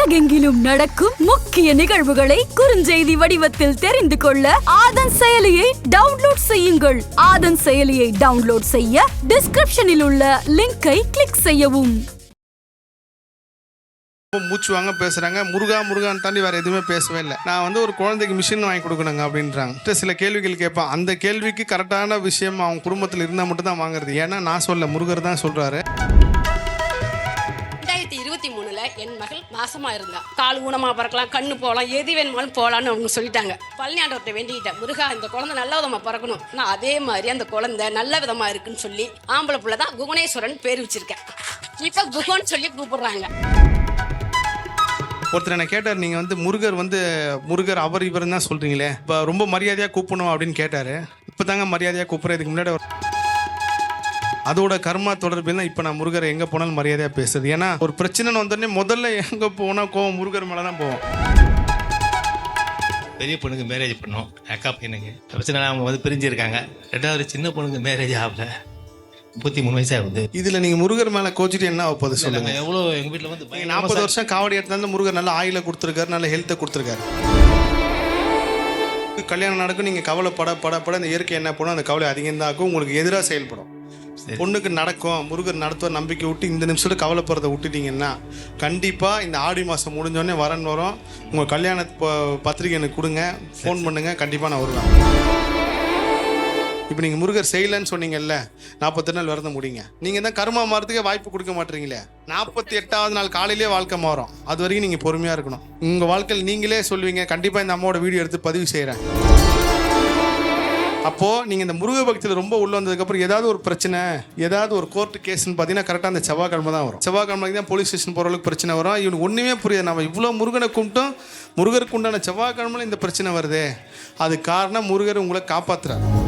உலகெங்கிலும் நடக்கும் முக்கிய நிகழ்வுகளை குறுஞ்செய்தி வடிவத்தில் தெரிந்து கொள்ள ஆதன் செயலியை டவுன்லோட் செய்யுங்கள். ஆதன் செயலியை டவுன்லோட் செய்ய டிஸ்கிரிப்ஷனில் உள்ள லிங்கை கிளிக் செய்யவும். மூச்சு வாங்க பேசுறாங்க. முருகா முருகான்னு தாண்டி வேற எதுவுமே பேசவே இல்லை. நான் வந்து ஒரு குழந்தைக்கு மிஷின் வாங்கி கொடுக்கணுங்க அப்படின்றாங்க. சில கேள்விகள் கேட்பான் அந்த கேள்விக்கு கரெக்டான விஷயம் அவங்க குடும்பத்தில் இருந்தால் மட்டும் தான் வாங்குறது. ஏன்னா நான் சொல்ல முருகர் தான் சொல்றாரு. இருபத்தி மூணுல என் மகள் மாசமா இருந்தா. கால் ஊனமா பறக்கலாம் கண்ணு போகலாம் எது வேணுமாலும் போகலான்னு அவங்க சொல்லிட்டாங்க. பழனியாண்டவர்கிட்ட வேண்டிக்கிட்டேன். முருகா இந்த குழந்தை நல்ல விதமா பறக்கணும். நான் அதே மாதிரி அந்த குழந்தை நல்ல விதமா இருக்குன்னு சொல்லி ஆம்பளை புள்ள தான் குகணேஸ்வரன் பேர் வச்சிருக்கேன். இப்ப குகன்னு சொல்லி கூப்பிடுறாங்க. ஒருத்தர் என்ன கேட்டார் நீங்கள் வந்து முருகர் வந்து முருகர் அவர் இவர் தான் சொல்கிறீங்களே இப்போ ரொம்ப மரியாதையாக கூப்பிடணும் அப்படின்னு கேட்டார். இப்போ தாங்க மரியாதையாக கூப்பிட்றதுக்கு முன்னாடி அதோட கர்மா தொடர்பில் தான் இப்போ நான் முருகர் எங்கே போனாலும் மரியாதையாக பேசுறது. ஏன்னா ஒரு பிரச்சனைன்னு வந்தோடனே முதல்ல எங்கே போனால் கோவம் முருகர் மேலே தான் போவோம் பெரிய பொண்ணுக்கு மேரேஜ் பண்ணோம். அக்கா பையனுக்கு. பிரச்சனை அவங்க வந்து பிரிஞ்சிருக்காங்க. ரெண்டாவது சின்ன பொண்ணுக்கு மேரேஜ் ஆகல. முப்பத்தி மூணு வயசு ஆகுது. இதில் நீங்கள் முருகர் மேலே கோச்சிட்டு என்ன ஆகுது சொல்லுங்கள் எவ்வளோ எங்கள் வீட்டில் வந்து நாற்பது வருஷம் காவடி எடுத்தாந்து முருகர் நல்ல ஆயில கொடுத்துருக்காரு நல்ல ஹெல்த்தை கொடுத்துருக்காரு. கல்யாணம் நடக்கும் நீங்கள் கவலைப்பட பட பட இந்த இயற்கை என்ன பண்ணும் அந்த கவலை அதிகம் தான் ஆகும். உங்களுக்கு எதிராக செயல்படும். பொண்ணுக்கு நடக்கும் முருகர் நடத்துவ நம்பிக்கை விட்டு இந்த நிமிஷத்துல கவலைப்படுறத விட்டுட்டீங்கன்னா கண்டிப்பாக இந்த ஆடி மாதம் முடிஞ்சோடனே வரன் வரும். உங்கள் கல்யாண ப- பத்திரிக்கை எனக்கு கொடுங்க. ஃபோன் பண்ணுங்க கண்டிப்பாக நான் வருவேன். இப்போ நீங்கள் முருகர் செய்யலைன்னு சொன்னீங்கல்ல நாற்பத்தி நாள் விரதம் முடிங்க. நீங்கள் தான் கர்மா மாறதுக்கே வாய்ப்பு கொடுக்க மாட்டீங்களே? நாற்பத்தி எட்டாவது நாள் காலையிலே வாழ்க்கை மாறும். அது வரைக்கும் நீங்கள் பொறுமையாக இருக்கணும். உங்கள் வாழ்க்கையில் நீங்களே சொல்லுவீங்க கண்டிப்பாக இந்த அம்மாவோட வீடியோ எடுத்து பதிவு செய்கிறேன் அப்போது நீங்கள் இந்த முருக பக்தியில் ரொம்ப உள்ள வந்ததுக்கப்புறம் ஏதாவது ஒரு பிரச்சனை ஏதாவது ஒரு கோர்ட்டு கேஸ்னு பார்த்தீங்கன்னா கரெக்டாக அந்த செவ்வாய்க்கிழமை தான் வரும். செவ்வாய்க்கிழமைக்கு தான் போலீஸ் ஸ்டேஷன் போற அளவுக்கு பிரச்சனை வரும். இவனுக்கு ஒன்றுமே புரியாது. நம்ம இவ்வளோ முருகனை கும்பிட்டோம் முருகருக்கு உண்டான செவ்வாய்க்கிழமையில இந்த பிரச்சனை வருதே. அது காரணம் முருகர் உங்களை காப்பாற்றுறாரு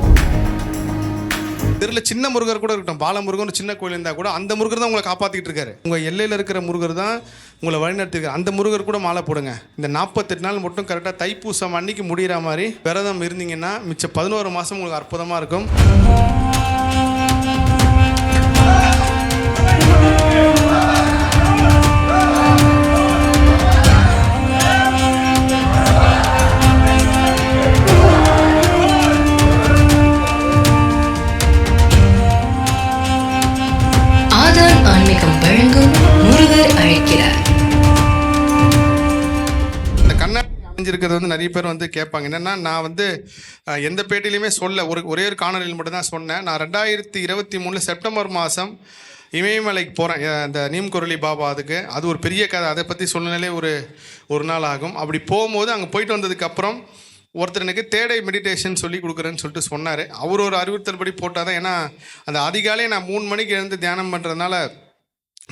தெருல சின்ன முருகர் கூட இருக்கட்டும் பாலமுருகன் சின்ன கோயில் இருந்தால் கூட அந்த முருகர் தான் உங்களை காப்பாற்றிட்டு இருக்காரு. உங்கள் எல்லையில் இருக்கிற முருகர் தான் உங்களை வழிநடத்திருக்காரு. அந்த முருகர் கூட மாலை போடுங்க. இந்த நாற்பத்தெட்டு நாள் மட்டும் கரெக்டாக தைப்பூசம் அன்னைக்கு முடிகிற மாதிரி விரதம் இருந்தீங்கன்னா மிச்சம் பதினோரு மாதம் உங்களுக்கு அற்புதமாக இருக்கும். அணிஞ்சிருக்கிறது வந்து நிறைய பேர் வந்து கேட்பாங்க. என்னன்னா நான் வந்து எந்த பேட்டிலையுமே சொல்ல ஒரு ஒரே ஒரு காணொலியில் மட்டும்தான் சொன்னேன். நான் ரெண்டாயிரத்தி இருபத்தி மூணில் செப்டம்பர் மாதம் இமயமலைக்கு போகிறேன் அந்த நீம்குரளி பாபா அதுக்கு. அது ஒரு பெரிய கதை. அதை பற்றி சொல்லனாலே ஒரு ஒரு நாள் ஆகும். அப்படி போகும்போது அங்கே போயிட்டு வந்ததுக்கப்புறம் ஒருத்தர் எனக்கு தேடை மெடிடேஷன் சொல்லி கொடுக்குறேன்னு சொல்லிட்டு சொன்னார். அவர் ஒரு அறிவுறுத்தல் படி போட்டால் தான் ஏன்னா அந்த அதிகாலையே நான் மூணு மணிக்கு எழுந்து தியானம் பண்ணுறதுனால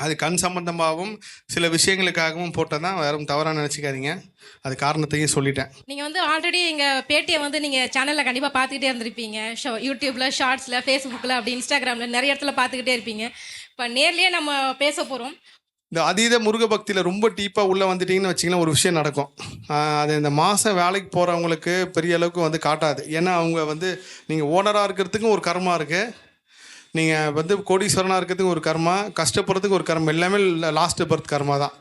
அது கண் சம்பந்தமாகவும் சில விஷயங்களுக்காகவும் போட்டால் தான் வேறும் தவறாக நினச்சிக்காதீங்க. அது காரணத்தையும் சொல்லிட்டேன். நீங்கள் வந்து ஆல்ரெடி எங்கள் பேட்டியை வந்து நீங்கள் சேனலில் கண்டிப்பாக பார்த்துக்கிட்டே இருந்திருப்பீங்க. ஷோ யூடியூப்பில் ஷார்ட்ஸில் ஃபேஸ்புக்கில் அப்படி இன்ஸ்டாகிராமில் நிறைய இடத்துல பார்த்துக்கிட்டே இருப்பீங்க. இப்போ நேர்லேயே நம்ம பேச போகிறோம் இந்த அதீத முருக பக்தியில் ரொம்ப டீப்பாக உள்ளே வந்துட்டீங்கன்னு வச்சிங்கன்னா ஒரு விஷயம் நடக்கும். அது இந்த மாதம் வேலைக்கு போகிறவங்களுக்கு பெரிய அளவுக்கு வந்து காட்டாது. ஏன்னா அவங்க வந்து நீங்கள் ஓனராக இருக்கிறதுக்கும் ஒரு கர்மா இருக்குது நீங்கள் வந்து கோடீஸ்வரனாக இருக்கிறதுக்கு ஒரு கர்மா கஷ்டப்படுறதுக்கு ஒரு கர்மம் எல்லாமே லாஸ்ட் பர்த் கர்மா தான்.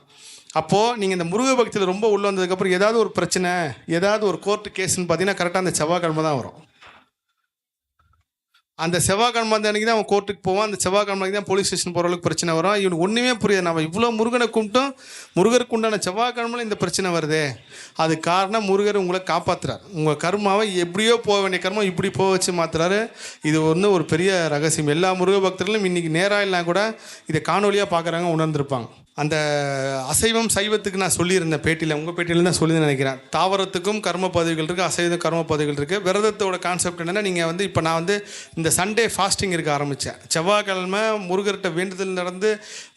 அப்போது நீங்கள் இந்த முருக பக்தியில் ரொம்ப உள்ளே வந்ததுக்கப்புறம் ஏதாவது ஒரு பிரச்சனை ஏதாவது ஒரு கோர்ட்டு கேஸ்ன்னு பார்த்தீங்கன்னா கரெக்டாக அந்த செவ்வாய்க்கிழமை தான் வரும். அந்த செவ்வாய்க்கிழமை அந்த அன்றைக்கி தான் அவன் கோர்ட்டுக்கு போவான். அந்த செவ்வாய்க்கிழமை தான் போலீஸ் ஸ்டேஷன் போகிற அளவுக்கு பிரச்சனை வரும். இவனுக்கு ஒன்றுமே புரியாது. நம்ம இவ்வளோ முருகனை கும்பிட்டோம். முருகருக்கு உண்டான செவ்வாய்க்கிழமையில் இந்த பிரச்சனை வருதே. அது காரணம் முருகர் உங்களை காப்பாற்றுறார் உங்கள் கர்மாவை எப்படியோ போக வேண்டிய கர்மம் இப்படி போக வச்சு மாற்றுறாரு இது வந்து ஒரு பெரிய ரகசியம். எல்லா முருக பக்தர்களும் இன்றைக்கி நேராக இல்லைனா கூட இதை காணொலியாக பார்க்குறாங்க உணர்ந்திருப்பாங்க. அந்த அசைவம் சைவத்துக்கு நான் சொல்லியிருந்தேன் பேட்டியில் உங்கள் பேட்டியில் தான் சொல்லி நினைக்கிறேன். தாவரத்துக்கும் கர்ம பதவிகள் இருக்குது அசைவ கர்ம பதவிகள் இருக்குது விரதத்தோட கான்செப்ட் என்னென்னா நீங்கள் வந்து இப்போ நான் வந்து இந்த சண்டே ஃபாஸ்டிங் இருக்க ஆரம்பித்தேன் செவ்வாய்க்கிழமை முருகர்கிட்ட வேண்டுதல் நடந்து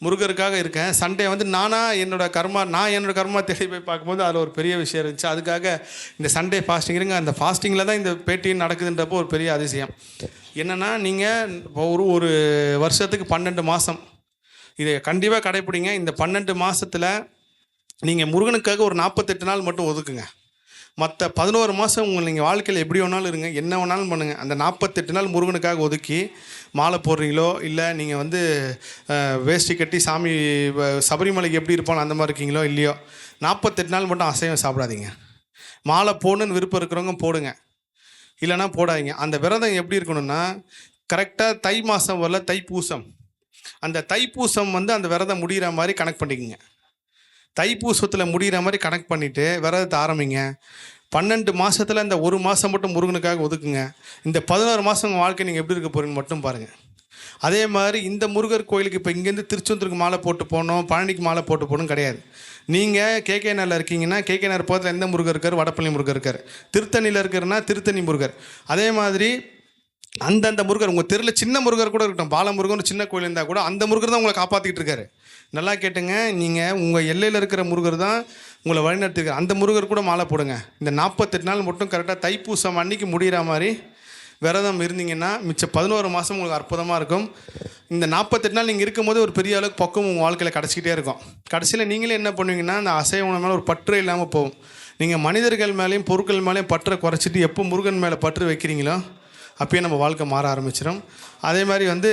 முருகருக்காக இருக்கேன். சண்டே வந்து நானாக என்னோட கர்மா நான் என்னோட கர்மா தேடி போய் பார்க்கும்போது அதில் ஒரு பெரிய விஷயம் இருந்துச்சு. அதுக்காக இந்த சண்டே ஃபாஸ்டிங் இருங்க அந்த ஃபாஸ்டிங்கில் தான் இந்த பேட்டி நடக்குதுன்றப்போ ஒரு பெரிய அதிசயம். என்னென்னா நீங்கள் ஒரு ஒரு வருஷத்துக்கு பன்னெண்டு மாதம் இதை கண்டிப்பாக கடைப்பிடிங்க. இந்த பன்னெண்டு மாதத்தில் நீங்கள் முருகனுக்காக ஒரு நாற்பத்தெட்டு நாள் மட்டும் ஒதுக்குங்க. மற்ற பதினோரு மாதம் உங்கள் நீங்கள் வாழ்க்கையில் எப்படி வேணாலும் இருங்க என்ன வேணாலும் பண்ணுங்கள் அந்த நாற்பத்தெட்டு நாள் முருகனுக்காக ஒதுக்கி மாலை போடுறீங்களோ இல்லை நீங்கள் வந்து வேஷ்டி கட்டி சாமி வ- சபரிமலைக்கு எப்படி இருப்பானோ அந்த மாதிரி இருக்கீங்களோ இல்லையோ நாற்பத்தெட்டு நாள் மட்டும் அசைவம் சாப்பிடாதீங்க. மாலை போடணுன்னு விருப்பம் இருக்கிறவங்க போடுங்க. இல்லைன்னா போடாதீங்க. அந்த விரதம் எப்படி இருக்கணும்னா கரெக்டாக தை மாதம் வரல தைப்பூசம் அந்த தைப்பூசம் வந்து அந்த விரதம் முடிகிற மாதிரி கணக்கு பண்ணிக்கோங்க. தைப்பூசத்தில் முடிகிற மாதிரி கணக்கு பண்ணிவிட்டு விரதத்தை ஆரம்பிங்க. பன்னெண்டு மாதத்தில் இந்த ஒரு மாதம் மட்டும் முருகனுக்காக ஒதுக்குங்க. இந்த பதினோரு மாதம் உங்கள் வாழ்க்கை நீங்கள் எப்படி இருக்க போகிறீங்கன்னு மட்டும் பாருங்கள் அதே மாதிரி இந்த முருகர் கோயிலுக்கு இப்போ இங்கேருந்து திருச்செந்தூருக்கு மாலை போட்டு போகணும் பழனிக்கு மாலை போட்டு போகணும் கிடையாது. நீங்கள் கேகேனரில் இருக்கீங்கன்னா கேகேனர் பக்கத்தில் எந்த முருகர் இருக்கார்? வடப்பள்ளி முருகர் இருக்கார். திருத்தணியில் இருக்கிறன்னா திருத்தணி முருகர். அதே மாதிரி அந்தந்த முருகர் உங்கள் தெருவில் சின்ன முருகர் கூட இருக்கட்டும் பாலமுருகன் சின்ன கோயில் இருந்தால் கூட அந்த முருகர் தான் உங்களை காப்பாற்றிட்டு இருக்காரு. நல்லா கேட்டுங்க நீங்கள் உங்கள் எல்லையில் இருக்கிற முருகர் தான் உங்களை வழிநடத்திருக்காரு. அந்த முருகர் கூட மாலை போடுங்க. இந்த நாற்பத்தெட்டு நாள் மட்டும் கரெக்டாக தைப்பூசம் அன்னைக்கு முடிகிற மாதிரி விரதம் இருந்தீங்கன்னா மிச்சம் பதினோரு மாதம் உங்களுக்கு அற்புதமாக இருக்கும். இந்த நாற்பத்தெட்டு நாள் நீங்கள் இருக்கும்போது ஒரு பெரிய அளவுக்கு பக்கம் உங்கள் வாழ்க்கையில் கிடச்சிக்கிட்டே இருக்கும். கடைசியில் நீங்களே என்ன பண்ணுவீங்கன்னா அந்த அசைவ உணவு மேலே ஒரு பற்று இல்லாமல் போகும். நீங்கள் மனிதர்கள் மேலேயும் பொருட்கள் மேலேயும் பற்றை குறைச்சிட்டு எப்போ முருகன் மேலே பற்று வைக்கிறீங்களோ அப்பயே நம்ம வாழ்க்கை மாற ஆரம்பிச்சிடும் அதே மாதிரி வந்து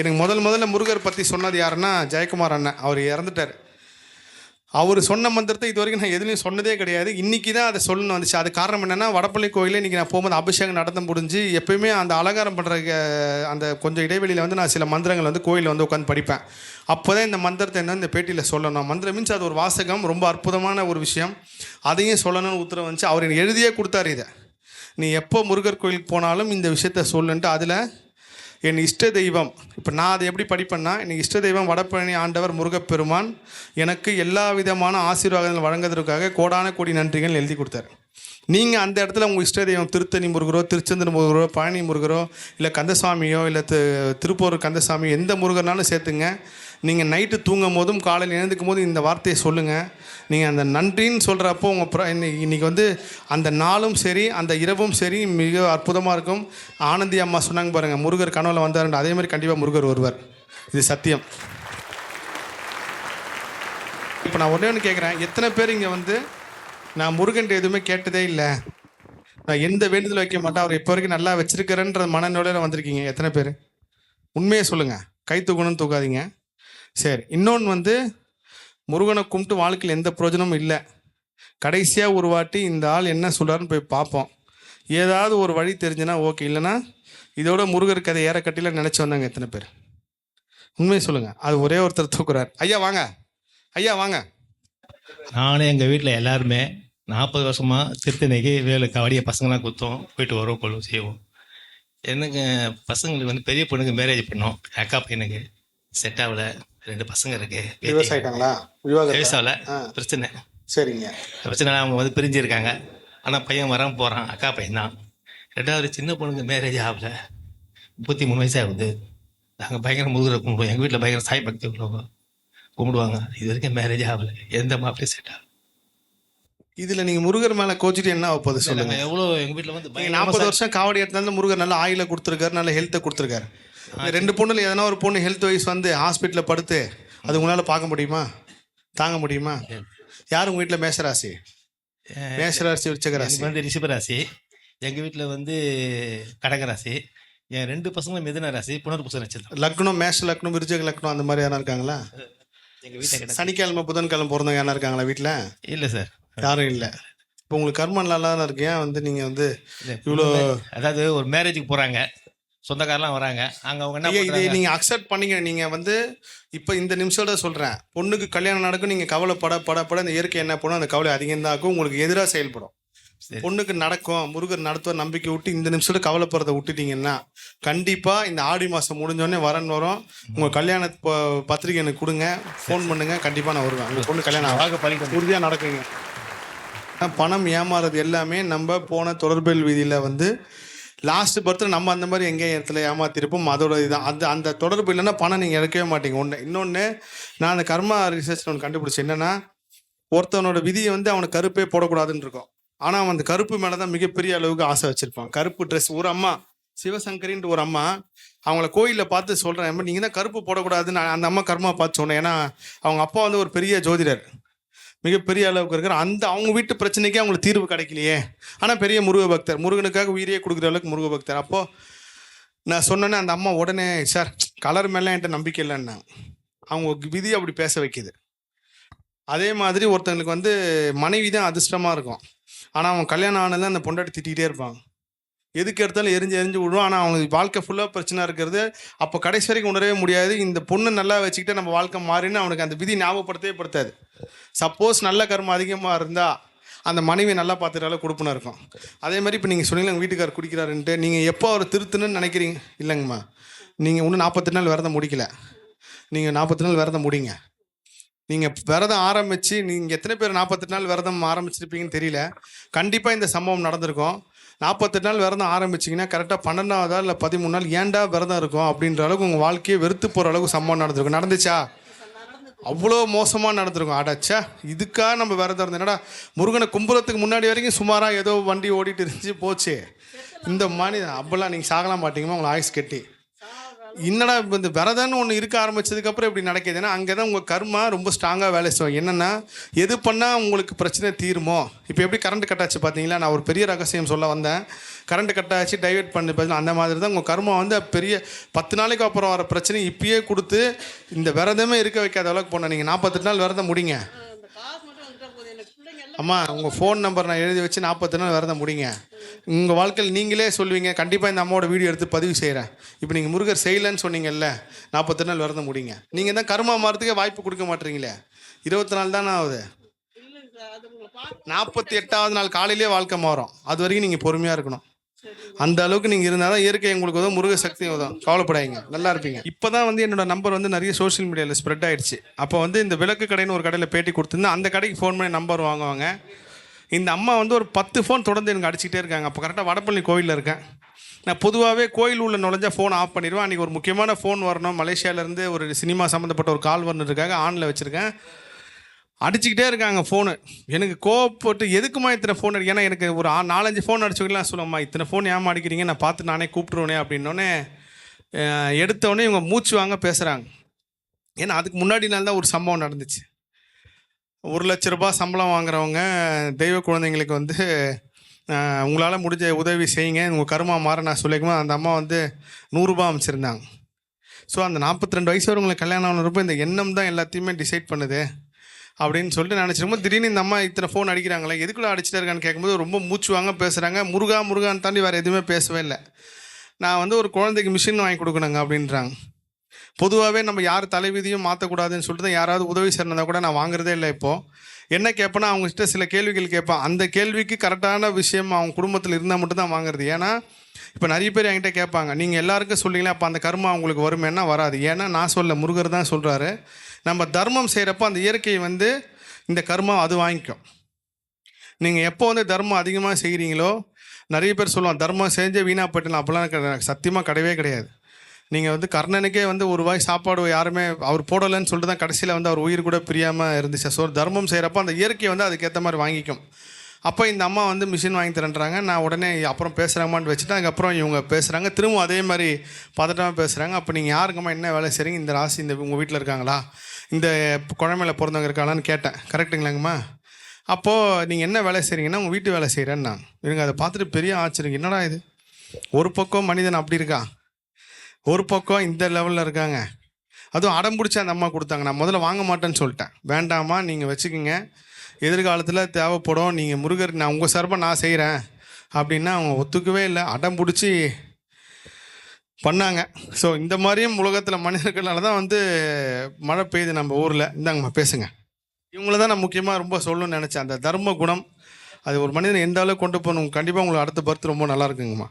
எனக்கு முதல் முதல்ல முருகர் பற்றி சொன்னது யாருன்னா ஜெயக்குமார் அண்ணன். அவர் இறந்துட்டார். அவர் சொன்ன மந்திரத்தை இது வரைக்கும் நான் எதுலையும் சொன்னதே கிடையாது. இன்றைக்கி தான் அதை சொல்லணும் வந்துச்சு. அது காரணம் என்னென்னா வடப்பள்ளி கோயிலில் இன்றைக்கி நான் போகும்போது அபிஷேகம் நடந்து முடிஞ்சு எப்பயுமே அந்த அலங்காரம் பண்ணுற அந்த கொஞ்சம் இடைவெளியில் வந்து நான் சில மந்திரங்கள் வந்து கோயிலில் வந்து உட்காந்து படிப்பேன். அப்போ தான் இந்த மந்திரத்தை என்ன இந்த பேட்டியில் சொல்லணும். மந்திரம் மீன்ஸ் அது ஒரு வாசகம் ரொம்ப அற்புதமான ஒரு விஷயம். அதையும் சொல்லணும்னு உத்தரவு வந்துச்சு. அவர் எனக்கு எழுதியே கொடுத்தாரு இதை. நீ எப்போ முருகர் கோயிலுக்கு போனாலும் இந்த விஷயத்த சொல்லுன்ட்டு அதில் என் இஷ்ட தெய்வம் இப்போ நான் அதை எப்படி படிப்பேன்னா எனக்கு இஷ்ட தெய்வம் வடபழனி ஆண்டவர் முருகப்பெருமான் எனக்கு எல்லா விதமான ஆசீர்வாதங்கள் வழங்குவதற்காக கோடான கோடி நன்றிகள் எழுதி கொடுத்தாரு. நீங்கள் அந்த இடத்துல உங்கள் இஷ்ட தெய்வம் திருத்தணி முருகரோ திருச்செந்தூர் முருகரோ பழனி முருகரோ இல்லை கந்தசாமியோ இல்லை திருப்பூர் கந்தசாமி எந்த முருகர்னாலும் சேர்த்துங்க. நீங்கள் நைட்டு தூங்கும் போதும் காலையில் எழுந்துக்கும் போது இந்த வார்த்தையை சொல்லுங்கள் நீங்கள் அந்த நன்றின்னு சொல்கிறப்போ உங்கள் ப்ர இன்றைக்கி வந்து அந்த நாளும் சரி அந்த இரவும் சரி மிக அற்புதமாக இருக்கும். ஆனந்தி அம்மா சொன்னாங்க பாருங்கள் முருகர் கனவில் வந்தாருன்னு அதே மாதிரி கண்டிப்பாக முருகர் ஒருவர் இது சத்தியம். இப்போ நான் ஒன்றே ஒன்று கேட்குறேன் எத்தனை பேர் இங்கே வந்து நான் முருகன் எதுவுமே கேட்டதே இல்லை. நான் எந்த வேண்டுதல் வைக்க மாட்டேன் அவர் இப்போ வரைக்கும் நல்லா வச்சிருக்கிறேன்ற மனநிலையில் வந்திருக்கீங்க. எத்தனை பேர்? உண்மையை சொல்லுங்கள் கை தூக்கணும்னு தூக்காதீங்க. சரி இன்னொன்று வந்து முருகனை கும்பிட்டு வாழ்க்கையில் எந்த பிரயோஜனமும் இல்லை. கடைசியாக ஒரு வாட்டி இந்த ஆள் என்ன சொல்கிறாருன்னு போய் பார்ப்போம். ஏதாவது ஒரு வழி தெரிஞ்சுன்னா ஓகே இல்லைன்னா இதோட முருகர் கதை ஏற கட்டில நினச்சி வந்தாங்க எத்தனை பேர்? உண்மையை சொல்லுங்கள் அது ஒரே ஒருத்தர் தூக்குறார். ஐயா வாங்க. ஐயா வாங்க. நானும் எங்கள் வீட்டில் எல்லாருமே நாற்பது வருஷமாக திருத்தணிக்கு வேலை கபடியை பசங்களாம் குத்தோம் போயிட்டு வரோம் கொள்ளும் செய்வோம். எனக்கு பசங்களுக்கு வந்து பெரிய பொண்ணுக்கு மேரேஜ் பண்ணோம். அக்கா பையனுக்கு. செட் ஆகலை. ரெண்டு பசங்க இருக்கு. பிரச்சனை. சரிங்க. பிரச்சனை அவங்க வந்து பிரிஞ்சிருக்காங்க. ஆனால் பையன் வராம போகிறான் அக்கா பையன் தான் ரெண்டாவது சின்ன பொண்ணுக்கு மேரேஜ் ஆகல. முப்பத்தி மூணு வயசு ஆகுது. நாங்கள் பயங்கர முருகரை கும்பிடுவோம். எங்கள் வீட்டில் பயங்கர சாய் பக்தி உள்ளவங்க கும்பிடுவாங்க. இது வரைக்கும் மேரேஜ் ஆகல. எந்த மாப்பிளையும் செட் ஆகல. இதில் நீங்கள் முருகர் மேலே கோச்சிட்டு என்ன போகுது சொல்லுங்க. நாங்கள் எவ்வளோ எங்கள் வீட்டில் வந்து நாற்பது வருஷம் காவடி எடுத்தாலும் முருகர் நல்ல ஆயில கொடுத்துருக்காரு நல்ல ஹெல்த்தை கொடுத்துருக்காரு. ரெண்டு பொண்ணுல எதனா ஒரு பொண்ணு ஹெல்த் வைஸ் வந்து ஹாஸ்பிட்டலில் படுத்து அது உங்களால் பார்க்க முடியுமா? தாங்க முடியுமா? யார் உங்கள் வீட்டில் மேசராசி? மேசராசி விருச்சக ராசி எனக்கு வந்து ரிஷபராசி. எங்கள் வீட்டில் வந்து கடகராசி. என் ரெண்டு பசங்களும் மிதுன ராசி புனர்பூச நட்சத்திரம். லக்னம் மேஷ லக்னம் விருச்சக லக்னம் அந்த மாதிரி யாரா இருக்காங்களா? எங்கள் வீட்டில் சனிக்கிழமை புதன்கிழமை பிறந்தவங்க யாரா இருக்காங்களா வீட்டில் இல்லை சார். யாரும் இல்லை. இப்போ உங்களுக்கு கர்மம் நல்லா தான் இருக்கு. ஏன் வந்து நீங்கள் வந்து இவ்வளோ அதாவது ஒரு மேரேஜுக்கு போகிறாங்க சொந்தக்காரெல்லாம் வராங்க. அங்கே அவங்க என்ன இதை? நீங்கள் அக்செப்ட் பண்ணீங்க. நீங்கள் வந்து இப்போ இந்த நிமிஷத்தோட சொல்கிறேன் பொண்ணுக்கு கல்யாணம் நடக்கும் நீங்கள் கவலைப்பட பட பட இந்த இயற்கை என்ன பண்ணும் அந்த கவலை அதிகம் தான் ஆகும். உங்களுக்கு எதிராக செயல்படும். சரி. பொண்ணுக்கு நடக்கும் முருகர் நடத்துவார் நம்பிக்கை விட்டு இந்த நிமிஷத்துல கவலைப்படுறத விட்டுட்டீங்கன்னா கண்டிப்பாக இந்த ஆடி மாதம் முடிஞ்சோடனே வரன் வரும். உங்கள் கல்யாண ப- பத்திரிக்கை எனக்கு கொடுங்க. ஃபோன் பண்ணுங்க. கண்டிப்பாக நான் வருவேன். உங்கள் பொண்ணு கல்யாணம் ஆகும். வாக்கு. உறுதியாக நடக்குங்க. ஆனா, பணம் ஏமாறது எல்லாமே நம்ம போன தொடர்பியல் வீதியில் வந்து லாஸ்ட் பர்த்தில் நம்ம அந்த மாதிரி எங்கேயும் இடத்துல ஏமாத்திருப்போம். அதோட இதுதான் அந்த அந்த தொடர்பு இல்லைன்னா பணம் நீங்கள் எடுக்கவே மாட்டீங்க. ஒன்று இன்னொன்று நான் அந்த கர்மா ரிசர்ச் ஒன்று கண்டுபிடிச்சேன். என்னன்னா ஒருத்தவனோட விதியை வந்து அவனுக்கு கருப்பே போடக்கூடாதுன்னு இருக்கும். ஆனால் அவன் அந்த கருப்பு மேலே தான் மிகப்பெரிய அளவுக்கு ஆசை வச்சிருப்பான். கருப்பு ட்ரெஸ் ஒரு அம்மா சிவசங்கரின்ட்டு ஒரு அம்மா அவங்கள கோயிலில் பார்த்து சொல்கிறேன் நீங்கள் தான் கருப்பு போடக்கூடாதுன்னு அந்த அம்மா கர்மா பார்த்து சொன்னேன். ஏன்னா அவங்க அப்பா வந்து ஒரு பெரிய ஜோதிடர். மிகப்பெரிய அளவுக்கு இருக்கிற அந்த அவங்க வீட்டு பிரச்சனைக்கே அவங்களுக்கு தீர்வு கிடைக்கலையே. ஆனால் பெரிய முருக பக்தர் முருகனுக்காக உயிரியே கொடுக்குற அளவுக்கு முருக பக்தர். அப்போது நான் சொன்னோன்னே அந்த அம்மா உடனே சார் கலர் மேலே என்கிட்ட நம்பிக்கை இல்லைன்னாங்க அவங்க விதி அப்படி பேச வைக்குது. அதே மாதிரி ஒருத்தங்களுக்கு வந்து மனைவி தான் அதிர்ஷ்டமாக இருக்கும். ஆனால் அவன் கல்யாணம் ஆனது அந்த பொண்டாட்டி திட்டிகிட்டே இருப்பாங்க எதுக்கு எடுத்தாலும் எரிஞ்சு எரிஞ்சு விடுவோம் ஆனால் அவங்களுக்கு வாழ்க்கை ஃபுல்லாக பிரச்சனை இருக்கிறது. அப்போ கடைசி வரைக்கும் உணரவே முடியாது. இந்த பொண்ணு நல்லா வச்சுக்கிட்டு நம்ம வாழ்க்கை மாறின்னு அவனுக்கு அந்த விதி ஞாபகப்படுத்தவே படுத்தாது. சப்போஸ் நல்ல கர்மம் அதிகமாக இருந்தால் அந்த மனைவி நல்லா பார்த்துட்டால கொடுப்புனா இருக்கும் அதே மாதிரி இப்போ நீங்கள் சொன்னீங்க எங்கள் வீட்டுக்காரர் குடிக்கிறாருன்ட்டு நீங்கள் எப்போ அவர் திருத்தணும்னு நினைக்கிறீங்க? இல்லைங்கம்மா. நீங்கள் இன்னும் நாற்பத்தெட்டு நாள் விரதம் முடிக்கல. நீங்கள் நாற்பத்தி நாள் விரதம் முடிங்க. நீங்கள் விரதம் ஆரம்பித்து நீங்கள் எத்தனை பேர் நாற்பத்தெட்டு நாள் விரதம் ஆரம்பிச்சிருப்பீங்கன்னு தெரியல. கண்டிப்பாக இந்த சம்பவம் நடந்திருக்கும். நாற்பத்தெட்டு நாள் விரதம் ஆரம்பிச்சிங்கன்னா கரெக்டாக பன்னெண்டாவதா இல்லை பதிமூணு நாள் ஏன்டா விரதம் இருக்கும் அப்படின்ற அளவுக்கு உங்கள் வாழ்க்கையை வெறுத்து போகிற அளவுக்கு சம்பவம் நடந்திருக்கும். நடந்துச்சா? அவ்வளோ மோசமாக நடந்திருக்கும். அடாச்சா இதுக்காக நம்ம விரதம் இருந்தோம். என்னடா முருகனை கும்புறத்துக்கு முன்னாடி வரைக்கும் சுமாராக ஏதோ வண்டி ஓடிட்டு இருந்துச்சு போச்சு. இந்த மாதிரி அப்போல்லாம் நீங்கள் சாகலாம் மாட்டீங்கம்மா உங்களை ஆயுஸ் கட்டி. என்னடா இப்போ இந்த விரதம்னு ஒன்று இருக்க ஆரம்பிச்சதுக்கப்புறம் இப்படி நடக்குதுன்னா அங்கே தான் உங்கள் கர்மா ரொம்ப ஸ்ட்ராங்காக வேலை செய்வோம் என்னென்னா எது பண்ணால் உங்களுக்கு பிரச்சனை தீருமோ? இப்போ எப்படி கரண்ட் கட் ஆச்சு பார்த்தீங்களா நான் ஒரு பெரிய ரகசியம் சொல்ல வந்தேன். கரண்ட் கட் ஆச்சு பண்ணி. பார்த்தீங்கன்னா அந்த மாதிரி தான் உங்கள் கர்மா வந்து பெரிய பத்து நாளைக்கு அப்புறம் வர பிரச்சனை இப்பயே கொடுத்து இந்த விரதமே இருக்க வைக்காத அளவுக்கு போனேன் நீங்கள் நாற்பத்தெட்டு நாள் விரதம் முடிங்க. அம்மா உங்கள் ஃபோன் நம்பர் நான் எழுதி வச்சு நாற்பத்தி நாள் விரதம் முடிங்க. உங்கள் வாழ்க்கையில் நீங்களே சொல்லுவீங்க கண்டிப்பாக இந்த அம்மாவோட வீடியோ எடுத்து பதிவு செய்கிறேன் இப்போ நீங்கள் முருகர் செய்யலைன்னு சொன்னீங்கல்ல நாற்பத்தி நாள் விரதம் முடிங்க. நீங்கள் தான் கர்மா மாறதுக்கே வாய்ப்பு கொடுக்க மாட்டீங்களே. இருபத்தி நாள் தானே ஆகுது? நாற்பத்தி எட்டாவது நாள் காலையிலே வாழ்க்கை மாறும். அது வரைக்கும் நீங்கள் பொறுமையாக இருக்கணும். அந்த அளவுக்கு நீங்கள் இருந்தால் தான் இயற்கை உங்களுக்கு உதவும் முருக சக்தி உதவும் கவலைப்படாதீங்க. நல்லா இருப்பீங்க. இப்போ தான் வந்து என்னோட நம்பர் வந்து நிறைய சோஷியல் மீடியாவில் ஸ்ப்ரெட் ஆயிடுச்சு. அப்போ வந்து இந்த விளக்கு கடைன்னு ஒரு கடையில் பேட்டி கொடுத்துருந்தேன். அந்த கடைக்கு ஃபோன் பண்ணி நம்பர் வாங்குவாங்க. இந்த அம்மா வந்து ஒரு பத்து ஃபோன் தொடர்ந்து எனக்கு அடிச்சுக்கிட்டே இருக்காங்க. அப்போ கரெக்டாக வடப்பள்ளி கோயிலில் இருக்கேன். நான் பொதுவாகவே கோயில் உள்ள நுழைஞ்சால் ஃபோன் ஆஃப் பண்ணிடுவேன். அன்றைக்கி ஒரு முக்கியமான ஃபோன் வரணும். மலேசியாவிலேருந்து ஒரு சினிமா சம்மந்தப்பட்ட ஒரு கால் வரணுன்றதுக்காக ஆனில் வச்சுருக்கேன். அடிச்சுக்கிட்டே இருக்காங்க ஃபோனு எனக்கு கோவப்பட்டு எதுக்குமா இத்தனை ஃபோன் அடி? ஏன்னா எனக்கு ஒரு நாலஞ்சு ஃபோன் அடிச்சுக்கலாம் சொல்லும்மா இத்தனை ஃபோன் ஏமா அடிக்கிறீங்க? நான் பார்த்து நானே கூப்பிட்ருவேனே அப்படின்னோடனே எடுத்தோடனே இவங்க மூச்சு வாங்க பேசுகிறாங்க ஏன்னா அதுக்கு முன்னாடி நாள் தான் ஒரு சம்பவம் நடந்துச்சு. ஒரு லட்ச ரூபாய் சம்பளம் வாங்குறவங்க தெய்வ குழந்தைங்களுக்கு வந்து உங்களால் முடிஞ்ச உதவி செய்யுங்க உங்கள் கருமா மாற நான் சொல்லிக்கும்போது அந்த அம்மா வந்து நூறுரூபா அமைச்சிருந்தாங்க. ஸோ அந்த நாற்பத்தி ரெண்டு வயசு வரவங்களுக்கு கல்யாணம் ஆனப்போ இந்த எண்ணம் தான் எல்லாத்தையுமே டிசைட் பண்ணுது. அப்படின்னு சொல்லிட்டு நினச்சிருக்கும் திடீர்னு இந்த அம்மா இத்தனை ஃபோன் அடிக்கிறாங்களே எதுக்குள்ள அடிச்சிட்டே இருக்கான்னு கேட்கும்போது ரொம்ப மூச்சு வாங்க பேசுகிறாங்க முருகா முருகான்னு தாண்டி வேறு எதுவுமே பேசவே இல்லை. நான் வந்து ஒரு குழந்தைக்கு மிஷின் வாங்கி கொடுக்கணுங்க அப்படின்றாங்க. பொதுவாகவே நம்ம யார் தலைவிதியும் மாற்றக்கூடாதுன்னு சொல்லிட்டு தான் யாராவது உதவி செய்யறதா கூட நான் வாங்குறதே இல்லை இப்போது என்ன கேட்பேன்னா அவங்ககிட்ட சில கேள்விகள் கேட்பேன். அந்த கேள்விக்கு கரெக்டான விஷயம் அவங்க குடும்பத்தில் இருந்தால் மட்டும்தான் வாங்குறது. ஏன்னா இப்போ நிறைய பேர் என்கிட்ட கேட்பாங்க நீங்கள் எல்லாருக்கும் சொல்லிங்களா அப்போ அந்த கர்மா அவங்களுக்கு வருமேன்னா வராது. ஏன்னா நான் சொல்ல முருகர் தான் சொல்கிறாரு நம்ம தர்மம் செய்கிறப்போ அந்த இயற்கை வந்து இந்த கர்மா அது வாங்கிக்கும். நீங்கள் எப்போ வந்து தர்மம் அதிகமாக செய்கிறீங்களோ நிறைய பேர் சொல்லுவாங்க தர்மம் செஞ்சே வீணாக போயிட்டலாம் அப்போல்லாம் சத்தியமாக கிடையவே கிடையாது. நீங்கள் வந்து கர்ணனுக்கே வந்து ஒரு வாய் சாப்பாடு யாருமே அவர் போடலைன்னு சொல்லிட்டு தான் கடைசியில் வந்து அவர் உயிர் கூட பிரியாமல் இருந்துச்சு. ஸோ தர்மம் செய்கிறப்போ அந்த இயற்கை வந்து அதுக்கேற்ற மாதிரி வாங்கிக்கும். அப்போ இந்த அம்மா வந்து மிஷின் வாங்கி தரேன்றாங்க. நான் உடனே அப்புறம் பேசுகிறாங்கன்னு வச்சுட்டு அதுக்கப்புறம் இவங்க பேசுகிறாங்க திரும்ப அதே மாதிரி பதட்டமாக பேசுகிறாங்க அப்போ நீங்கள் யாருக்கம்மா என்ன வேலை செய்கிறீங்க இந்த ராசி இந்த உங்கள் வீட்டில் இருக்காங்களா? இந்த குழந்தையில பிறந்தவங்க இருக்காளான்னு கேட்டேன். கரெக்டுங்களாங்கம்மா அப்போது நீங்கள் என்ன வேலை செய்கிறீங்கன்னா உங்கள் வீட்டு வேலை செய்கிறேன்னு நான் இவங்க அதை பார்த்துட்டு பெரிய ஆச்சரியம். என்னடா இது? ஒரு பக்கம் மனிதன் அப்படி இருக்கா? ஒரு பக்கம் இந்த லெவலில் இருக்காங்க. அதுவும் அடம் பிடிச்சி அந்த அம்மா கொடுத்தாங்க. நான் முதல்ல வாங்க மாட்டேன்னு சொல்லிட்டேன். வேண்டாமா நீங்கள் வச்சுக்கோங்க. எதிர்காலத்தில் தேவைப்படும். நீங்கள் முருகர் நான் உங்கள் சார்பாக நான் செய்கிறேன் அப்படின்னா அவங்க ஒத்துக்கவே இல்லை. அடம் பிடிச்சி பண்ணாங்க. ஸோ இந்த மாதிரியும் உலகத்தில் மனிதர்களால தான் வந்து மழை பெய்யுது நம்ம ஊரில். இந்தாங்கம்மா பேசுங்க. இவங்கள தான் நான் முக்கியமாக ரொம்ப சொல்லணும்னு நினச்சேன். அந்த தர்ம குணம் அது ஒரு மனிதனை எந்த அளவுக்கு கொண்டு போகணும்? கண்டிப்பாக உங்களுக்கு அடுத்த பர்த் ரொம்ப நல்லா இருக்குங்கம்மா.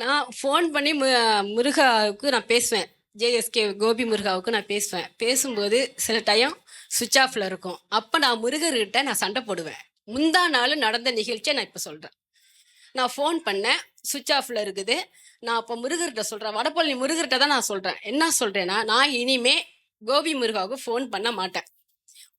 நான் ஃபோன் பண்ணி மு முருகாவுக்கு நான் பேசுவேன். ஜேஎஸ்கே கோபி முருகாவுக்கு நான் பேசுவேன். பேசும்போது சில டைம் சுவிட்ச் ஆஃபில் இருக்கும். அப்போ நான் முருகர்கிட்ட நான் சண்டை போடுவேன். முந்தா நாள் நடந்த நிகழ்ச்சியை நான் இப்போ சொல்கிறேன் நான் ஃபோன் பண்ணேன். சுவிட்ச் ஆஃபில் இருக்குது. நான் அப்போ முருகர்கிட்ட சொல்கிறேன் வடப்பழனி முருகர்கிட்ட தான் நான் சொல்கிறேன் என்ன சொல்கிறேன்னா நான் இனிமே கோபி முருகாவுக்கு ஃபோன் பண்ண மாட்டேன்.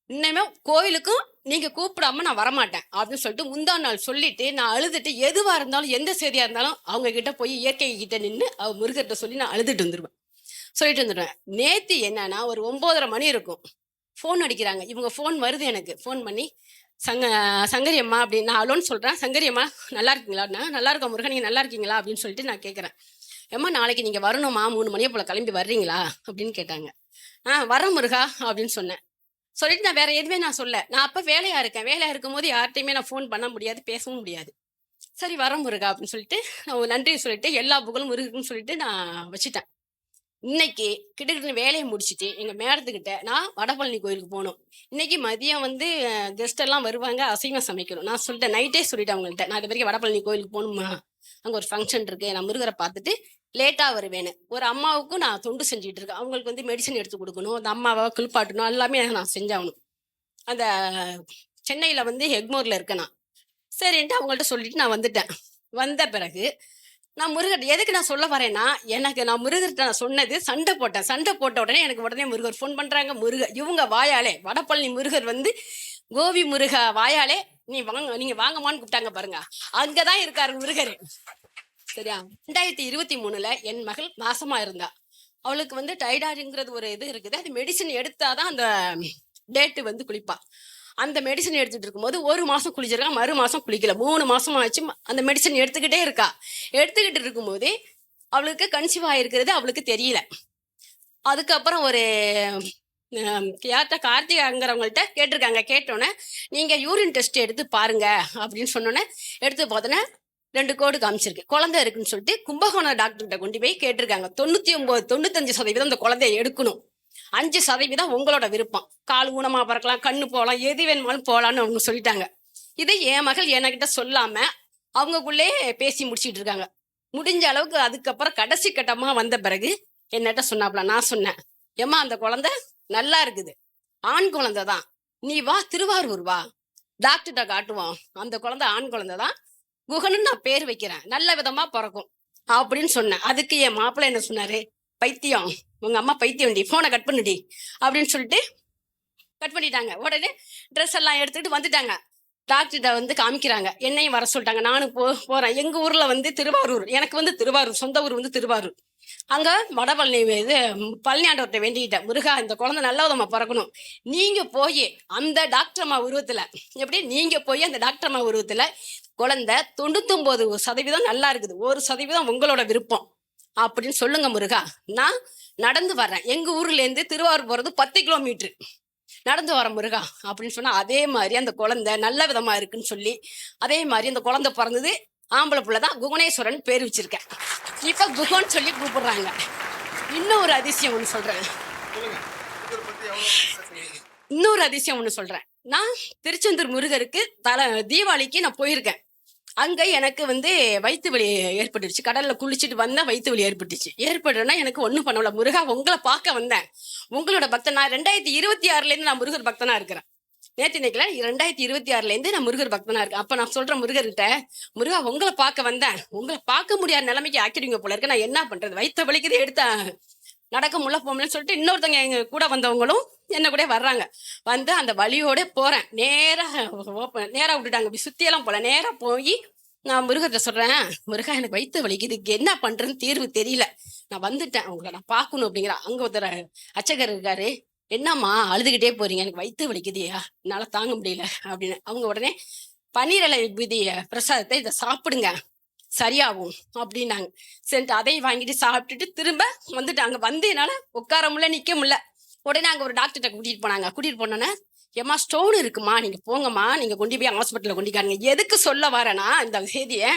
இன்னமே கோயிலுக்கும் நீங்க கூப்பிடாம நான் வரமாட்டேன் அப்படின்னு சொல்லிட்டு முந்தா நாள் சொல்லிட்டு நான் அழுதுட்டு எதுவா இருந்தாலும் எந்த செய்தியா இருந்தாலும் அவங்க கிட்ட போய் இயற்கை கிட்ட நின்று அவ முருகர்கிட்ட சொல்லி நான் அழுதுட்டு வந்துடுவேன் சொல்லிட்டு வந்துடுவேன் நேத்து என்னன்னா ஒரு ஒன்பதரை மணி இருக்கும். ஃபோன் அடிக்கிறாங்க. இவங்க ஃபோன் வருது எனக்கு. ஃபோன் பண்ணி சங்க சங்கரி அம்மா அப்படின்னு நான் அலோன்னு சொல்கிறேன் சங்கரி அம்மா நல்லா இருக்கீங்களா நான் நல்லா இருக்கேன் முருகன் நீங்கள் நல்லா இருக்கீங்களா அப்படின்னு சொல்லிட்டு நான் கேட்குறேன் எம்மா நாளைக்கு நீங்கள் வரணுமா? மூணு மணியை போல் கிளம்பி வர்றீங்களா? அப்படின்னு கேட்டாங்க. ஆ வர முருகா அப்படின்னு சொன்னேன். சொல்லிட்டு நான் வேற எதுவுமே நான் சொல்ல. நான் அப்போ வேலையாக இருக்கேன். வேலையாக இருக்கும்போது யார்கிட்டையுமே நான் ஃபோன் பண்ண முடியாது பேசவும் முடியாது. சரி வர முருகா அப்படின்னு சொல்லிட்டு நான் ஒரு சொல்லிட்டு எல்லா புகழும் முருகுன்னு சொல்லிட்டு நான் வச்சுட்டேன். இன்னைக்கு கிட்டத்தட்ட வேலையை முடிச்சுட்டு எங்க மேடத்துக்கிட்ட நான் வடபழனி கோயிலுக்கு போகணும். இன்னைக்கு மதியம் வந்து கெஸ்ட் எல்லாம் வருவாங்க அசைவம் சமைக்கணும். நான் சொல்லிட்டேன் நைட்டே சொல்லிட்டேன் அவங்கள்ட்ட. நான் இது வரைக்கும் வடபழனி கோயிலுக்கு போகணுமா? அங்க ஒரு ஃபங்க்ஷன் இருக்கு நான் முருகரை பார்த்துட்டு லேட்டா வருவேன்னு ஒரு அம்மாவுக்கும் நான் தொண்டு செஞ்சுட்டு இருக்கேன். அவங்களுக்கு வந்து மெடிசன் எடுத்து கொடுக்கணும் அந்த அம்மாவை குளிப்பாட்டணும் எல்லாமே நான் செஞ்சாகணும். அந்த சென்னையில வந்து ஹெக்மோர்ல இருக்கேன் நான். சரின்ட்டு அவங்கள்ட்ட சொல்லிட்டு நான் வந்துட்டேன். வந்த பிறகு நான் முருகர் எதுக்கு நான் சொல்ல வரேன்னா எனக்கு நான் முருகர்கிட்ட நான் சொன்னது சண்டை போட்டேன். சண்டை போட்ட உடனே எனக்கு உடனே முருகர் ஃபோன் பண்ணுறாங்க முருகர் இவங்க வாயாலே வடப்பழனி முருகர் வந்து கோவி முருக வாயாலே நீ வாங்க நீங்க வாங்கம்மான்னு கூப்பிட்டாங்க பாருங்க. அங்கதான் இருக்காரு முருகர். சரியா? ரெண்டாயிரத்தி இருபத்தி மூணுல என் மகள் மாசமா இருந்தா. அவளுக்கு வந்து டைடாடுங்கிறது ஒரு இது இருக்குது. அது மெடிசன் எடுத்தாதான் அந்த டேட்டு வந்து குளிப்பா. அந்த மெடிசன் எடுத்துட்டு இருக்கும்போது ஒரு மாசம் குளிச்சிருக்கா மறு மாசம் குளிக்கல. மூணு மாசம் ஆச்சு அந்த மெடிசன் எடுத்துக்கிட்டே இருக்கா. எடுத்துக்கிட்டு இருக்கும்போது அவளுக்கு கன்சீவ் ஆயிருக்கிறது அவளுக்கு தெரியல. அதுக்கப்புறம் ஒரு யார்கிட்ட கார்த்திகாங்கிறவங்கள்ட்ட கேட்டிருக்காங்க. கேட்டோன்னே நீங்க யூரின் டெஸ்ட் எடுத்து பாருங்க அப்படின்னு சொன்னோன்னே எடுத்து பார்த்தோன்னே ரெண்டு கோடு காமிச்சிருக்கு. குழந்தை இருக்குன்னு சொல்லிட்டு கும்பகோணம் டாக்டர்கிட்ட கொண்டு போய் கேட்டிருக்காங்க. தொண்ணூத்தி ஒன்பது தொண்ணூத்தஞ்சு சதவீதம் அந்த குழந்தைய எடுக்கணும். அஞ்சு சதவீதம் உங்களோட விருப்பம். கால் ஊனமா பறக்கலாம் கண்ணு போகலாம் எது வேணுமாலும் போகலான்னு அவங்க சொல்லிட்டாங்க. இதை என் மகள் என்கிட்ட சொல்லாம அவங்கக்குள்ளே பேசி முடிச்சிட்டு இருக்காங்க. முடிஞ்ச அளவுக்கு அதுக்கப்புறம் கடைசி கட்டமா வந்த பிறகு என்னட்ட சொன்னாப்ல நான் சொன்னேன் ஏம்மா அந்த குழந்தை நல்லா இருக்குது. ஆண் குழந்தை தான். நீ வா திருவாரூர் வா. டாக்டர்கிட்ட காட்டுவோம். அந்த குழந்தை ஆண் குழந்தை தான். குகன்னு நான் பேர் வைக்கிறேன். நல்ல விதமா பிறக்கும். அப்படின்னு சொன்னேன். அதுக்கு என் மாப்பிள்ளை என்ன சொன்னாரு? பைத்தியம். உங்க அம்மா பைத்தியம் டி போனை கட் பண்ணுடி அப்படின்னு சொல்லிட்டு கட் பண்ணிட்டாங்க. உடனே ட்ரெஸ் எல்லாம் எடுத்துக்கிட்டு வந்துட்டாங்க. டாக்டர்கிட்ட வந்து காமிக்கிறாங்க. என்னையும் வர சொல்லிட்டாங்க. நானும் போ போறேன். எங்க ஊர்ல வந்து திருவாரூர். எனக்கு வந்து திருவாரூர். சொந்த ஊர் வந்து திருவாரூர். அங்க வடபழனி இது பழனியாண்டவர்கிட்ட வேண்டிக்கிட்டேன். முருகா இந்த குழந்தை நல்ல விதமா பிறக்கணும். நீங்க போய் அந்த டாக்டர் அம்மா உருவத்துல எப்படி? நீங்க போய் அந்த டாக்டர் அம்மா உருவத்துல குழந்தை தொண்ணூத்தொன்பது சதவீதம் நல்லா இருக்குது. ஒரு சதவீதம் உங்களோட விருப்பம். அப்படின்னு சொல்லுங்க முருகா. நான் நடந்து வர்றேன். எங்க ஊர்ல இருந்து திருவாரூர் போறது பத்து கிலோமீட்டர். நடந்து வர முருகா அப்படின்னு சொன்னா அதே மாதிரி அந்த குழந்தை நல்ல விதமா இருக்குன்னு சொல்லி அதே மாதிரி அந்த குழந்தை பிறந்தது ஆம்பளை பிள்ளை தான் குகணேஸ்வரன் பேர் வச்சிருக்கேன். இப்ப குகன் சொல்லி கூப்பிடுறாங்க. இன்னும் ஒரு அதிசயம் ஒன்று சொல்றேன். இன்னொரு அதிசயம் ஒன்று சொல்றேன். நான் திருச்செந்தூர் முருகருக்கு தல தீபாவளிக்கு நான் போயிருக்கேன். அங்க எனக்கு வந்து வயிற்று வலி ஏற்பட்டுருச்சு கடல்ல குளிச்சுட்டு வந்தா வயிற்று வலி ஏற்பட்டுச்சு. ஏற்படுறேன்னா எனக்கு ஒண்ணும் பண்ணல. முருகா உங்களை பார்க்க வந்தேன். உங்களோட பக்தன்? நான் ரெண்டாயிரத்தி இருபத்தி ஆறுல இருந்து நான் முருகர் பக்தனா இருக்கிறேன். நேற்று நினைக்கல ரெண்டாயிரத்தி இருபத்தி ஆறுல இருந்து நான் முருகர் பக்தனா இருக்கேன். அப்ப நான் சொல்றேன் முருகர்கிட்ட முருகா உங்களை பார்க்க வந்தேன். உங்களை பார்க்க முடியாத நிலைமைக்கு ஆக்கிடுவீங்க போல இருக்கு. நான் என்ன பண்றது? வயிற்று வலிக்குது எடுத்தேன் நடக்க முடியல போகலன்னு சொல்லிட்டு இன்னொருத்தவங்க எங்க கூட வந்தவங்களும் என்ன கூட வர்றாங்க. வந்து அந்த வழியோட போறேன். நேராக ஓப்பன் நேராக விட்டுட்டாங்க. இப்படி சுத்தியெல்லாம் போல. நேராக போய் நான் முருகத்தை சொல்றேன் முருகா எனக்கு வயிற்று வலிக்குது. இதுக்கு என்ன பண்றேன்னு தீர்வு தெரியல. நான் வந்துட்டேன். உங்களை நான் பார்க்கணும் அப்படிங்கிற அங்க ஒருத்தர் அச்சகர் இருக்காரு. என்னம்மா அழுதுகிட்டே போறீங்க. எனக்கு வயிற்று வலிக்குதுயா என்னால தாங்க முடியல அப்படின்னு. அவங்க உடனே பன்னீரலை விதிய பிரசாதத்தை இதை சாப்பிடுங்க. சரியாகும் அப்படின்னாங்க. சரின்ட்டு அதையும் வாங்கிட்டு சாப்பிட்டுட்டு திரும்ப வந்துட்டாங்க. வந்து என்னால் உட்கார முடியல நிற்க முடியல. உடனே அங்கே ஒரு டாக்டர்கிட்ட கூட்டிட்டு போனாங்க. கூட்டிட்டு போனோன்னே ஏம்மா ஸ்டோன் இருக்குமா? நீங்கள் போங்கம்மா. நீங்கள் கொண்டு போய் ஹாஸ்பிட்டலில் கொண்டு கொண்டிக்காருங்க எதுக்கு சொல்ல வரேன்னா இந்த செய்தியை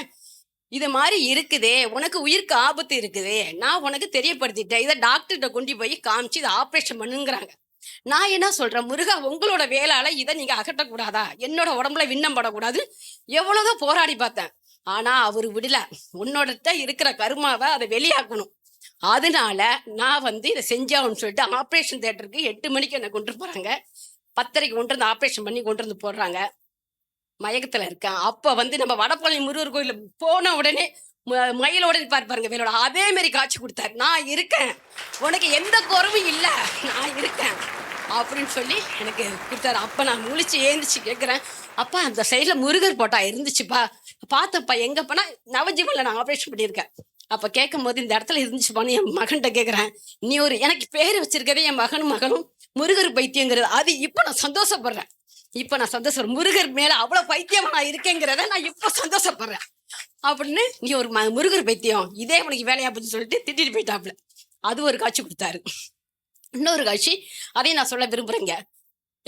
இது மாதிரி இருக்குதே. உனக்கு உயிருக்கு ஆபத்து இருக்குதே. நான் உனக்கு தெரியப்படுத்திட்டேன். இதை டாக்டர்கிட்ட கொண்டு போய் காமிச்சு இதை ஆப்ரேஷன் பண்ணுங்கிறாங்க. நான் என்ன சொல்றேன்? முருகா உங்களோட வேலால இதை நீங்க அகற்றக்கூடாதா? என்னோட உடம்புல விண்ணம் படக்கூடாது எவ்வளவுதான் போராடி பார்த்தேன். ஆனா அவர் விடல. உன்னோட இருக்கிற கருமாவை அதை வெளியாக்கணும். அதனால நான் வந்து இதை செஞ்சாகணும்னு சொல்லிட்டு ஆப்ரேஷன் தேட்டருக்கு எட்டு மணிக்கு என்னை கொண்டு போறாங்க. பத்தரைக்கு கொண்டு வந்து ஆப்ரேஷன் பண்ணி கொண்டு வந்து போடுறாங்க. மயக்கத்துல இருக்கேன். அப்ப வந்து நம்ம வடபழனி முருகர் கோயில போன உடனே ம- மயிலோட இருப்பார் பாருங்க வேலோட. அதே மாதிரி காட்சி கொடுத்தாரு. நான் இருக்கேன். உனக்கு எந்த குறவும் இல்லை. நான் இருக்கேன். அப்படின்னு சொல்லி எனக்கு கொடுத்தாரு. அப்ப நான் முழிச்சு ஏந்திச்சு கேட்குறேன் அப்பா அந்த சைடில் முருகர் போட்டா இருந்துச்சுப்பா. பார்த்தப்பா எங்கப்பனா நவஜீவன்ல நான் ஆப்ரேஷன் பண்ணியிருக்கேன். அப்ப கேட்கும் போது இந்த இடத்துல இருந்துச்சுப்பான்னு என் மகன்கிட்ட கேக்குறேன் நீ ஒரு எனக்கு பேர் வச்சிருக்கதே என் மகனும் மகளும் முருகர் பைத்தியங்கிறது. அது இப்போ நான் சந்தோஷப்படுறேன். இப்போ நான் சந்தோஷம் முருகர் மேல அவ்வளவு பைத்தியமா நான் இருக்கேங்கிறத நான் இப்ப சந்தோஷப்படுறேன். அப்படின்னு நீ ஒரு ம- முருகர் பைத்தியம் இதே உனக்கு வேலையா அப்படின்னு சொல்லிட்டு திட்டிட்டு போயிட்டாப்புல. அது ஒரு காட்சி கொடுத்தாரு. இன்னொரு காட்சி அதையும் நான் சொல்ல விரும்புறேங்க.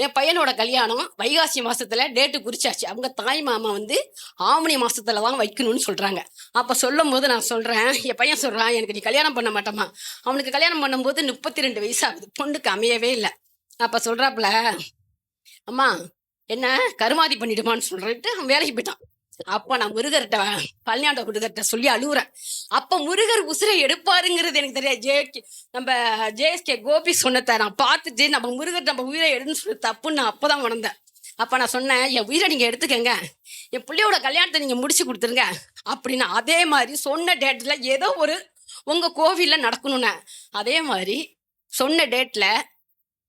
என் பையனோட கல்யாணம் வைகாசி மாசத்துல டேட்டு குறிச்சாச்சு. அவங்க தாய் மாமா வந்து ஆவணி மாசத்துல தான் வைக்கணும்னு சொல்றாங்க. அப்ப சொல்லும் போது நான் சொல்றேன் என் பையன் சொல்றான் எனக்கு நீ கல்யாணம் பண்ண மாட்டோமா அவனுக்கு கல்யாணம் பண்ணும்போது முப்பத்தி ரெண்டு வயசு ஆகுது பொண்ணுக்கு அமையவே இல்லை. அப்ப சொல்றாப்புல அம்மா என்ன கருமாதி பண்ணிடுமான்னு சொல்லிட்டு அவன் வேலைக்கு போயிட்டான். அப்ப நான் முருகர்கிட்ட பழனியாண்ட முருகர்கிட்ட சொல்லி அழுகுறேன் அப்ப முருகர் உசுரை எடுப்பாருங்கிறது எனக்கு தெரியாது. ஜே நம்ம ஜேஎஸ்கே கோபி சொன்னதை நான் பார்த்துட்டு நம்ம முருகர் நம்ம உயிரை எடுன்னு சொல்லி தப்புன்னு நான் அப்பதான் உணர்ந்தேன். அப்ப நான் சொன்னேன் என் உயிரை நீங்க எடுத்துக்கங்க. என் பிள்ளையோட கல்யாணத்தை நீங்க முடிச்சு கொடுத்துருங்க. அப்படின்னு அதே மாதிரி சொன்ன டேட்ல ஏதோ ஒரு உங்க கோவில்ல நடக்கணும்னு. அதே மாதிரி சொன்ன டேட்ல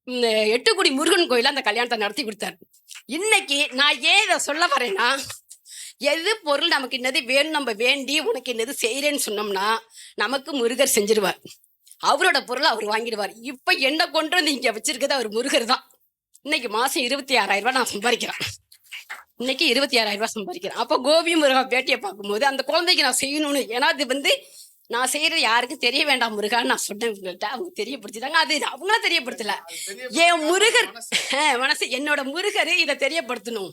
இந்த எட்டுக்குடி முருகன் கோயில அந்த கல்யாணத்தை நடத்தி கொடுத்தாரு. இன்னைக்கு நான் ஏன் இதை சொல்ல வரேன்னா எது பொருள் நமக்கு என்னது வேணும் நம்ம வேண்டி உனக்கு என்னது செய்யறேன்னு சொன்னோம்னா நமக்கு முருகர் செஞ்சிருவார். அவரோட பொருளை அவர் வாங்கிடுவார். இப்ப என்ன கொண்டு வந்து இங்க வச்சிருக்கிறது அவர் முருகர் தான். இன்னைக்கு மாசம் இருபத்தி ஆறாயிரம் ரூபாய் நான் சம்பாதிக்கிறேன். இன்னைக்கு இருபத்தி ஆறாயிரம் ரூபாய் சம்பாதிக்கிறேன். அப்போ கோபி முருகா பேட்டியை பார்க்கும்போது அந்த குழந்தைக்கு நான் செய்யணும்னு ஏன்னா அது வந்து நான் செய்யறது யாருக்கும் தெரிய வேண்டாம் முருகான்னு நான் சொன்னேன் இவங்கள்ட்ட அவங்க தெரியப்படுத்திட்டாங்க. அது அவங்கள தெரியப்படுத்தல. என் முருகர் மனசு. என்னோட முருகர் இதை தெரியப்படுத்தணும்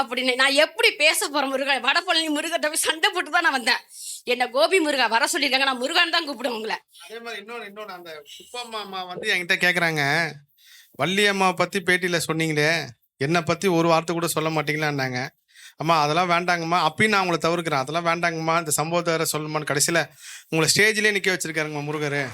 அப்படின்னு. நான் எப்படி பேச போறேன் முருகன் வடபழனி முருகர்கிட்ட போய் சண்டை போட்டு தான் நான் வந்தேன். என்ன கோபி முருகா வர சொல்லியிருக்காங்க. நான் முருகான் தான் கூப்பிடுவேன் உங்களை. அதே மாதிரி இன்னொன்று இன்னொன்று அந்த குப்பம்மா அம்மா வந்து என்கிட்ட கேட்குறாங்க வள்ளி அம்மா பற்றி பேட்டியில் சொன்னீங்களே என்னை பற்றி ஒரு வார்த்தை கூட சொல்ல மாட்டீங்களான்னாங்க. அம்மா அதெல்லாம் வேண்டாங்கம்மா. அப்படின்னு நான் உங்களை தவிர்க்கிறேன். அதெல்லாம் வேண்டாங்கம்மா. இந்த சம்பவத்தை வேற சொல்லணுமான்னு கடைசியில் உங்களை ஸ்டேஜ்லேயே நிற்க வச்சிருக்காருங்கம்மா முருகர்.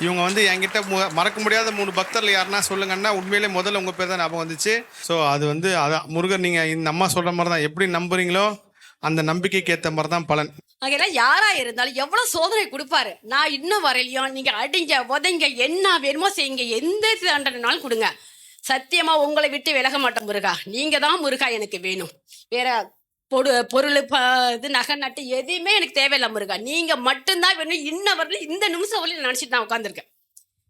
இவங்க வந்து என்கிட்ட மு- மறக்க முடியாத மூணு பக்தர்கள் யாருன்னா சொல்லுங்கன்னா உண்மையிலே முதல்ல உங்கள் பேர் தான் ஞாபகம் வந்துச்சு. ஸோ அது வந்து அதான் முருகர் நீங்கள் இந்த அம்மா சொல்கிற மாதிரி தான் எப்படி நம்புறீங்களோ அந்த நம்பிக்கைக்கு ஏற்ற மாதிரி தான் பலன். அதெல்லாம் யாரா இருந்தாலும் எவ்வளவு சோதனை கொடுப்பாரு. நான் இன்னும் வரையிலையும் நீங்க அடிங்க உதைங்க என்ன வேணுமோ செய்யுங்க. எந்த தண்டனைனாலும் கொடுங்க. சத்தியமா உங்களை விட்டு விலக மாட்டேன் முருகா. நீங்க தான் முருகா எனக்கு வேணும். வேற பொடு பொருள் இது நகை நட்டு எதுவுமே எனக்கு தேவையில்லை முருகா. நீங்க மட்டும்தான் வேணும். இன்ன வரல இந்த நிமிஷம் வரையும் நினைச்சிட்டு நான் உட்காந்துருக்கேன்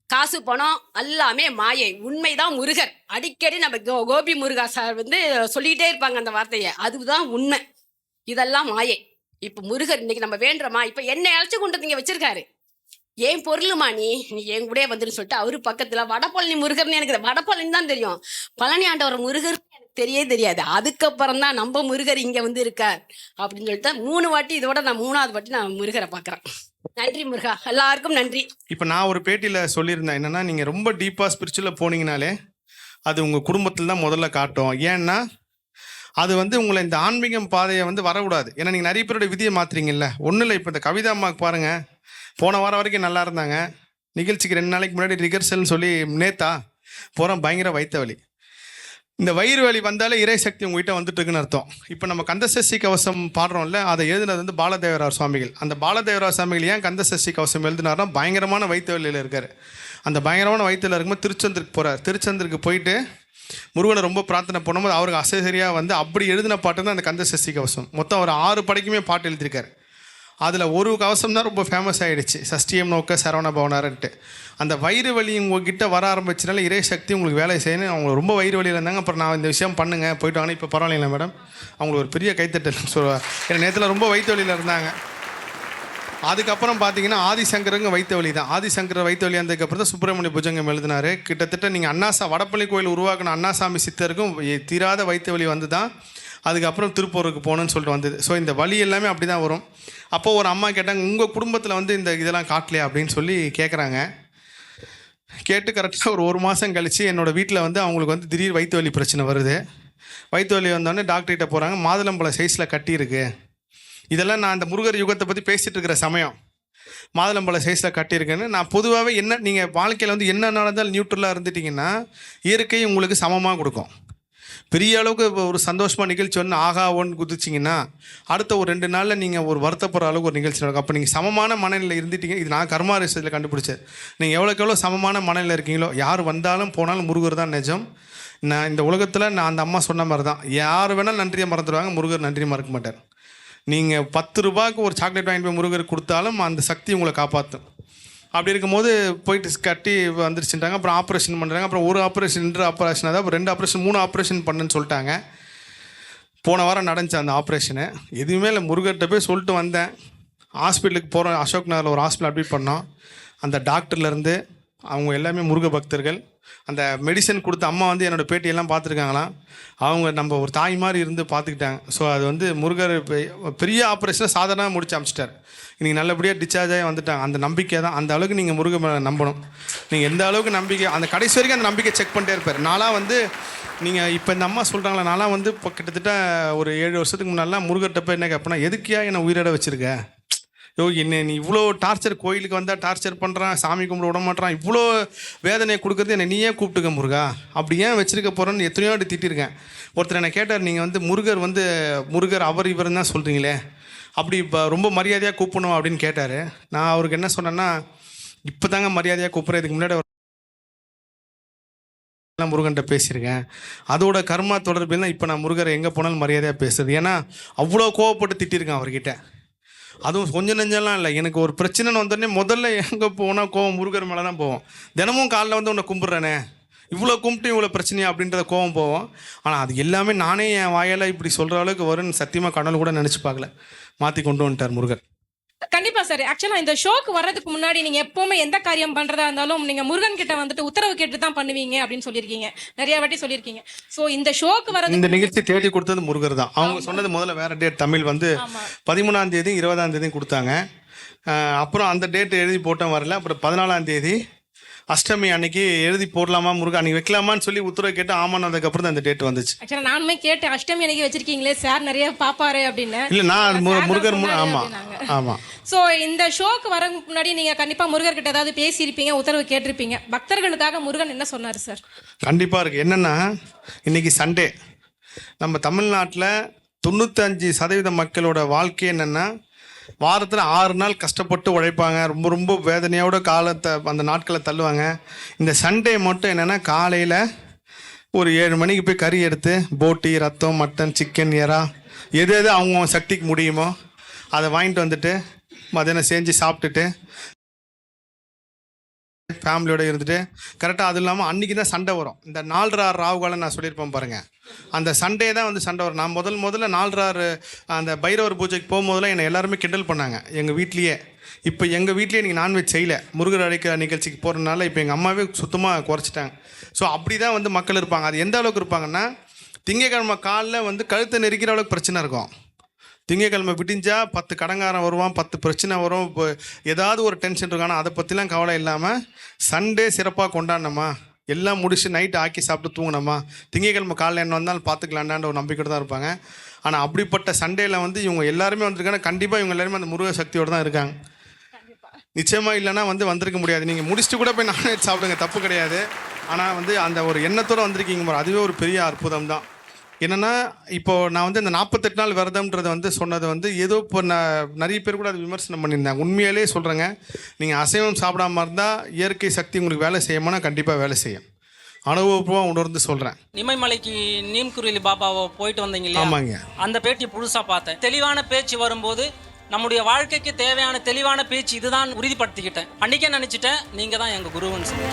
காசு பணம் எல்லாமே மாயை. உண்மைதான் முருகர். அடிக்கடி நம்ம கோ- கோபி முருகா சார் வந்து சொல்லிக்கிட்டே இருப்பாங்க அந்த வார்த்தையை. அதுதான் உண்மை. இதெல்லாம் மாயை. இப்ப முருகர் இன்னைக்கு நம்ம வேண்டுறோமா? இப்ப என்னை அழைச்சி கொண்டு வந்து வச்சிருக்காரு. ஏன் பொருளுமா நீ? நீ என் கூடயே வந்துன்னு சொல்லிட்டு அவரு பக்கத்துல வடபழனி முருகர்னு எனக்கு வடபழனி தான் தெரியும். பழனி ஆண்டவர் முருகர் தெரியவே தெரியாது. அதுக்கப்புறம் தான் நம்ம முருகர் இங்க வந்து இருக்கார் அப்படின்னு சொல்லிட்டு மூணு வாட்டி இதோட நான் மூணாவது வாட்டி நான் முருகரை பாக்குறேன். நன்றி முருகா. எல்லாருக்கும் நன்றி. இப்போ நான் ஒரு பேட்டியில் சொல்லியிருந்தேன். என்னன்னா நீங்கள் ரொம்ப டீப்பாக ஸ்பிரிச்சுவலாக போனீங்கனாலே அது உங்கள் குடும்பத்தில் தான் முதல்ல காட்டும். ஏன்னா அது வந்து உங்களை இந்த ஆன்மீகம் பாதையை வந்து வரக்கூடாது. ஏன்னா நீங்கள் நிறைய பேருடைய விதியை மாத்துறீங்கல்ல. ஒன்றும் இல்லை இப்போ இந்த கவிதா அம்மாவுக்கு பாருங்கள் போன வாரம் வரைக்கும் நல்லா இருந்தாங்க. நிகழ்ச்சிக்கு ரெண்டு நாளைக்கு முன்னாடி ரிகர்சல்னு சொல்லி நேத்தா போகிறோம் பயங்கர வைத்த வலி. இந்த வயிறு வலி வந்தாலே இறை சக்தி உங்ககிட்ட வந்துட்டு இருக்குன்னு அர்த்தம். இப்போ நம்ம கந்தசஷ்டி கவசம் பாடுறோம்ல அதை எழுதுனது வந்து பாலதேவரார் சுவாமிகள். அந்த பாலதேவரார் சுவாமிகள் ஏன் கந்தசஷ்டி கவசம் எழுதினார்னா பயங்கரமான வைத்த வலியில் இருக்கார். அந்த பயங்கரமான வயிற்றில் இருக்கும்போது திருச்சந்திருக்கு போகிறார் திருச்சந்திருக்கு போயிட்டு முருகனை ரொம்ப பிரார்த்தனை பண்ணும்போது அவருக்கு அசைசரியாக வந்து அப்படி எழுதின பாட்டு தான் அந்த கந்தசஷ்டி கவசம். மொத்தம் ஒரு ஆறு படைக்குமே பாட்டு எழுதியிருக்காரு. அதில் ஒரு கவசம் தான் ரொம்ப ஃபேமஸ் ஆகிடுச்சு சஷ்டியம் நோக்க சரவண பவனார்ன்ட்டு. அந்த வயிறு வலி உங்ககிட்ட வர ஆரம்பிச்சனால இறை சக்தி உங்களுக்கு வேலை செய்யணும். அவங்க ரொம்ப வயிறு வலியில் இருந்தாங்க. அப்புறம் நான் இந்த விஷயம் பண்ணுங்க. போயிட்டு வாங்க. இப்போ பரவாயில்லைங்களா மேடம் அவங்களுக்கு ஒரு பெரிய கைத்தட்டல் சொல்லுவார். ஏன்னா நேரத்தில் ரொம்ப வயிற்று வலியில் இருந்தாங்க. அதுக்கப்புறம் பார்த்தீங்கன்னா ஆதிசங்கரங்க வைத்த வழி தான். ஆதிசங்கர் வைத்த வழி வந்ததுக்கப்புறம் தான் சுப்பிரமணிய புஜங்கம் எழுதினாரு. கிட்டத்தட்ட நீங்கள் அண்ணாசா வடப்பள்ளி கோயில் உருவாக்கின அண்ணாசாமி சித்தருக்கும் தீராத வைத்த வழி வந்து தான் அதுக்கப்புறம் திருப்பூருக்கு போகணுன்னு சொல்லிட்டு வந்தது. ஸோ இந்த வழி எல்லாமே அப்படி தான் வரும். அப்போது ஒரு அம்மா கேட்டாங்க உங்கள் குடும்பத்தில் வந்து இந்த இதெல்லாம் காட்டலையா? அப்படின்னு சொல்லி கேட்குறாங்க கேட்டு கரெக்டாக ஒரு ஒரு மாதம் கழித்து என்னோடய வீட்டில் வந்து அவங்களுக்கு வந்து திடீர் வயிற்று வலி பிரச்சனை வருது. வயிற்று வலி வந்தோடனே டாக்டர்கிட்ட போகிறாங்க மாதுளம்பழம் சைஸில் கட்டியிருக்கு. இதெல்லாம் நான் அந்த முருகர் யுகத்தை பற்றி பேசிகிட்டு இருக்கிற சமயம். மாதுளம்பழ சைஸில் கட்டியிருக்கேன்னு. நான் பொதுவாகவே என்ன நீங்கள் வாழ்க்கையில் வந்து என்ன நடந்தாலும் நியூட்ரலாக இருந்துட்டிங்கன்னா இயற்கை உங்களுக்கு சமமாக கொடுக்கும். பெரிய அளவுக்கு இப்போ ஒரு சந்தோஷமாக நிகழ்ச்சி ஒன்று ஆகா ஒன்று குதிச்சிங்கன்னா அடுத்த ஒரு ரெண்டு நாளில் நீங்கள் ஒரு வருத்தப்படுற அளவுக்கு ஒரு நிகழ்ச்சி நடக்கும். அப்போ நீங்கள் சமமான மனநிலை இருந்துட்டீங்க. இது நான் கர்மா ரிசர்ச்சில் கண்டுபிடிச்சது நீங்கள் எவ்வளோக்கு எவ்வளோ சமமான மனநிலை இருக்கீங்களோ யார் வந்தாலும் போனாலும் முருகர் தான் நிஜம். நான் இந்த உலகத்தில் நான் அந்த அம்மா சொன்ன மாதிரி தான் யார் வேணாலும் நன்றியை மறந்துடுவாங்க முருகர் நன்றி மறக்க மாட்டார். நீங்கள் பத்து ரூபாய்க்கு ஒரு சாக்லேட் வாங்கி போய் முருகர் கொடுத்தாலும் அந்த சக்தி உங்களை காப்பாற்றும் அப்படி இருக்கும்போது போயிட்டு கட்டி வந்துருச்சுட்டாங்க அப்புறம் ஆப்ரேஷன் பண்ணுறாங்க அப்புறம் ஒரு ஆப்ரேஷன் ரெண்டு ஆப்ரேஷன் அதாவது அப்புறம் ரெண்டு ஆப்ரேஷன் மூணு ஆப்ரேஷன் பண்ணுன்னு சொல்லிட்டாங்க. போன வாரம் நடந்துச்சு அந்த ஆப்ரேஷனு எதுவுமே இல்லை. முருகர்கிட்ட போய் சொல்லிட்டு வந்தேன். ஹாஸ்பிட்டலுக்கு போகிறோம் அசோக் நகரில் ஒரு ஹாஸ்பிட்டல் அட்மிட் பண்ணோம். அந்த டாக்டர்லேருந்து அவங்க எல்லாமே முருக பக்தர்கள். அந்த மெடிசன் கொடுத்த அம்மா வந்து என்னோடய பேட்டியெல்லாம் பார்த்துருக்காங்களாம். அவங்க நம்ம ஒரு தாய் மாதிரி இருந்து பார்த்துக்கிட்டாங்க. ஸோ அது வந்து முருகர் பெரிய ஆப்ரேஷனை சாதாரணமாக முடிச்சு அமிச்சிட்டார். நீங்கள் நல்லபடியாக டிஸ்சார்ஜ் ஆகி வந்துட்டாங்க. அந்த நம்பிக்கை தான். அந்த அளவுக்கு நீங்கள் முருக மேலே நம்பணும். நீங்கள் எந்த அளவுக்கு நம்பிக்கை அந்த கடைசி வரைக்கும் அந்த நம்பிக்கை செக் பண்ணிட்டே இருப்பார். நான்லாம் வந்து நீங்கள் இப்போ இந்த அம்மா சொல்கிறாங்களா நான்லாம் வந்து இப்போ கிட்டத்தட்ட ஒரு ஏழு வருஷத்துக்கு முன்னாடிலாம் முருகர்கிட்ட போய் என்ன கேட்பேன்னா எதுக்கியா என்னை உயிரோட வச்சுருக்கேன் யோ என்ன நீ இவ்வளோ டார்ச்சர் கோயிலுக்கு வந்தால் டார்ச்சர் பண்ணுறான் சாமி கும்பிட விட மாட்டான் இவ்வளோ வேதனையை கொடுக்குறது என்னை நீயே கூப்பிட்டுக்க முருகா. அப்படி ஏன் வச்சிருக்க போகிறேன்னு எத்தனையோ வாட்டி திட்டிருக்கேன். ஒருத்தர் என்னை கேட்டார் நீங்கள் வந்து முருகர் வந்து முருகர் அவர் இவர்னு தான் சொல்கிறீங்களே அப்படி இப்போ ரொம்ப மரியாதையாக கூப்பிடணும் அப்படின்னு கேட்டார். நான் அவருக்கு என்ன சொன்னேன்னா இப்போ தாங்க மரியாதையாக கூப்பிட்றேன் இதுக்கு முன்னாடி நான் முருகன்ட்ட பேசியிருக்கேன். அதோட கர்மா தொடர்பில் தான் இப்போ நான் முருகரை எங்கே போனாலும் மரியாதையாக பேசுறது. ஏன்னா அவ்வளோ கோவப்பட்டு திட்டிருக்கேன் அவர்கிட்ட. அதுவும் கொஞ்சம் நெஞ்செல்லாம் இல்லை. எனக்கு ஒரு பிரச்சனைன்னு வந்தோடனே முதல்ல எங்கே போனால் கோவம் முருகர் மேலே தான் போவோம். தினமும் காலைல வந்து உன்னை கும்பிட்றேனே. இவ்வளோ கும்பிட்டு இவ்வளோ பிரச்சனையா அப்படின்றத கோவம் போவோம். ஆனால் அது எல்லாமே நானே என் வாயால் இப்படி சொல்கிற அளவுக்கு வரும்னு சத்தியமாக கடவுள் கூட நினச்சி பார்க்கல. மாற்றி கொண்டு வந்துட்டார் முருகர். கண்டிப்பா சார். ஆக்சுவலா இந்த ஷோக்கு வர்றதுக்கு முன்னாடி நீங்க எப்பவுமே எந்த காரியம் பண்றதா இருந்தாலும் நீங்க முருகன் கிட்ட வந்துட்டு உத்தரவு கேட்டு தான் பண்ணுவீங்க அப்படின்னு சொல்லியிருக்கீங்க. நிறைய வாட்டி சொல்லியிருக்கீங்க. சோ இந்த ஷோக்கு வர்றதுக்கு இந்த நிகழ்ச்சி தேடி கொடுத்தது முருகர் தான். அவங்க சொன்னது முதல்ல வேற டேட் தமிழ் வந்து. பதிமூணாம் தேதி இருபதாம் தேதி கொடுத்தாங்க. அப்புறம் அந்த டேட் எழுதி போட்டோம் வரல. அப்புறம் பதினாலாம் தேதி அஷ்டமி அன்னைக்கு எழுதி போடலாமா முருகா அன்னைக்கு வைக்கலாமான்னு சொல்லி உத்தரவு கேட்டு ஆமான்னு அதுக்கப்புறம் தான் அந்த டேட் வந்துச்சு. ஆக்சுவலா நானுமே கேட்டேன் அஷ்டமி அன்னைக்கு வச்சிருக்கீங்களே சார் நிறைய பாப்பாரு அப்படின்னு. இல்லை நான் மு- முருகர் மு- அப்படின்னாங்க. ஆமாம் ஸோ இந்த ஷோக்கு வரதுக்கு முன்னாடி நீங்க கண்டிப்பா முருகர் கிட்ட ஏதாவது பேசியிருப்பீங்க உத்தரவு கேட்டிருப்பீங்க. பக்தர்களுக்காக முருகன் என்ன சொன்னாரு சார்? கண்டிப்பாக இருக்குது என்னென்னா இன்னைக்கு சண்டே நம்ம தமிழ்நாட்டில் தொண்ணூத்தஞ்சு சதவீத மக்களோட வாழ்க்கை என்னென்னா வாரத்தில் ஆறு நாள் கஷ்டப்பட்டு உழைப்பாங்க. ரொம்ப ரொம்ப வேதனையோட காலத்தை அந்த நாட்களை தள்ளுவாங்க. இந்த சண்டே மட்டும் என்னென்னா காலையில் ஒரு ஏழு மணிக்கு போய் கறி எடுத்து போட்டி ரத்தம் மட்டன் சிக்கன் எறா எது எது அவங்க சக்திக்கு முடியுமோ அதை வாங்கிட்டு வந்துட்டு மதியானம் செஞ்சு சாப்பிட்டுட்டு ஃபேமிலியோட இருந்துட்டு கரெக்டாக அதுவும் இல்லாமல் அன்றைக்கி தான் சண்டை வரும். இந்த நாலரை ஆறு ராவுகளை நான் சொல்லியிருப்பேன் பாருங்கள் அந்த சண்டே தான் வந்து சண்டை வரும். நான் முதல் முதல்ல நாலரை அந்த பைரவர் பூஜைக்கு போகும்போதெல்லாம் என்னை எல்லாருமே கிண்டல் பண்ணாங்க. எங்கள் வீட்லேயே. இப்போ எங்கள் வீட்லேயே நீங்கள் நான்வெஜ் செய்யலை. முருகர் அழைக்கிற நிகழ்ச்சிக்கு போகிறதுனால இப்போ எங்கள் அம்மாவே சுத்தமாக குறைச்சிட்டாங்க. ஸோ அப்படி தான் வந்து மக்கள் இருப்பாங்க. அது எந்த அளவுக்கு இருப்பாங்கன்னா திங்கக்கிழமை காலைல வந்து கழுத்தை நெரிக்கிற அளவுக்கு பிரச்சனை இருக்கும். திங்கக்கிழமை விடிஞ்சால் பத்து கடங்காரன் வருவான் பத்து பிரச்சனை வரும். இப்போ ஏதாவது ஒரு டென்ஷன் இருக்கும் ஆனால் அதை பற்றிலாம் கவலை இல்லாமல் சண்டே சிறப்பாக கொண்டாடணுமா? எல்லாம் முடிச்சு நைட்டு ஆக்கி சாப்பிட்டு தூங்கினோமா? திங்கக்கிழமை காலைல என்ன வந்தாலும் பார்த்துக்கலாண்டான்ற ஒரு நம்பிக்கையோட தான் இருப்பாங்க. ஆனால் அப்படிப்பட்ட சண்டேல வந்து இவங்க எல்லாருமே வந்திருக்காங்க கண்டிப்பாக இவங்க எல்லாருமே அந்த முருக சக்தியோடு தான் இருக்காங்க. நிச்சயமாக இல்லைன்னா வந்து வந்திருக்க முடியாது. நீங்கள் முடிச்சுட்டு கூட போய் நான்வெஜ் சாப்பிடுங்க தப்பு கிடையாது. ஆனால் வந்து அந்த ஒரு எண்ணத்தோடு வந்திருக்கீங்க அதுவே ஒரு பெரிய அற்புதம் தான் என்னென்னா இப்போ நான் வந்து இந்த நாற்பத்தெட்டு நாள் விரதம்ன்றதை வந்து சொன்னது வந்து ஏதோ இப்போ நான் நிறைய பேர் கூட அது விமர்சனம் பண்ணியிருந்தாங்க. உண்மையிலே சொல்கிறேங்க நீங்கள் அசைவம் சாப்பிடாம இருந்தால் இயற்கை சக்தி உங்களுக்கு வேலை செய்யுமானா கண்டிப்பாக வேலை செய்யும். அனுபவப்பூர்வமாக உணர்ந்து சொல்கிறேன் நிமைமலைக்கு நீம்குருவி பாபாவை போயிட்டு வந்தீங்க ஆமாங்க. அந்த பேட்டி புதுசா பார்த்தேன். தெளிவான பேச்சு வரும்போது நம்முடைய வாழ்க்கைக்கு தேவையான தெளிவான பேச்சு இதுதான் உறுதிப்படுத்திக்கிட்டேன். அன்னைக்கே நினைச்சிட்டேன் நீங்க தான் எங்க குருன்னு சொல்லி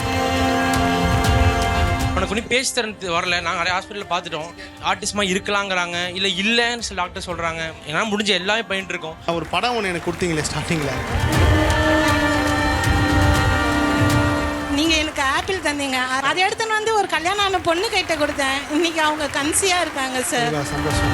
உனக்கு ஒன்றும் பேச்சு திறன் வரல. நாங்கள் நிறைய ஹாஸ்பிட்டலில் பார்த்துட்டோம். ஆர்டிஸ்மா இருக்கலாங்கிறாங்க. இல்லை இல்லைன்னு சில டாக்டர் சொல்கிறாங்க என்னால் முடிஞ்ச எல்லாமே பண்ணிட்டு இருக்கோம். ஒரு படம் ஒன்று எனக்கு கொடுத்தீங்களே ஸ்டார்டிங்கில் நீங்க எனக்கு ஆப்பிள் தந்தீங்க. அதை எடுத்துன்னு வந்து ஒரு கல்யாணம் ஆன பொண்ணு கிட்ட கொடுத்தேன். இன்னைக்கு அவங்க கன்சியா இருக்காங்க சார் சந்தோஷம்.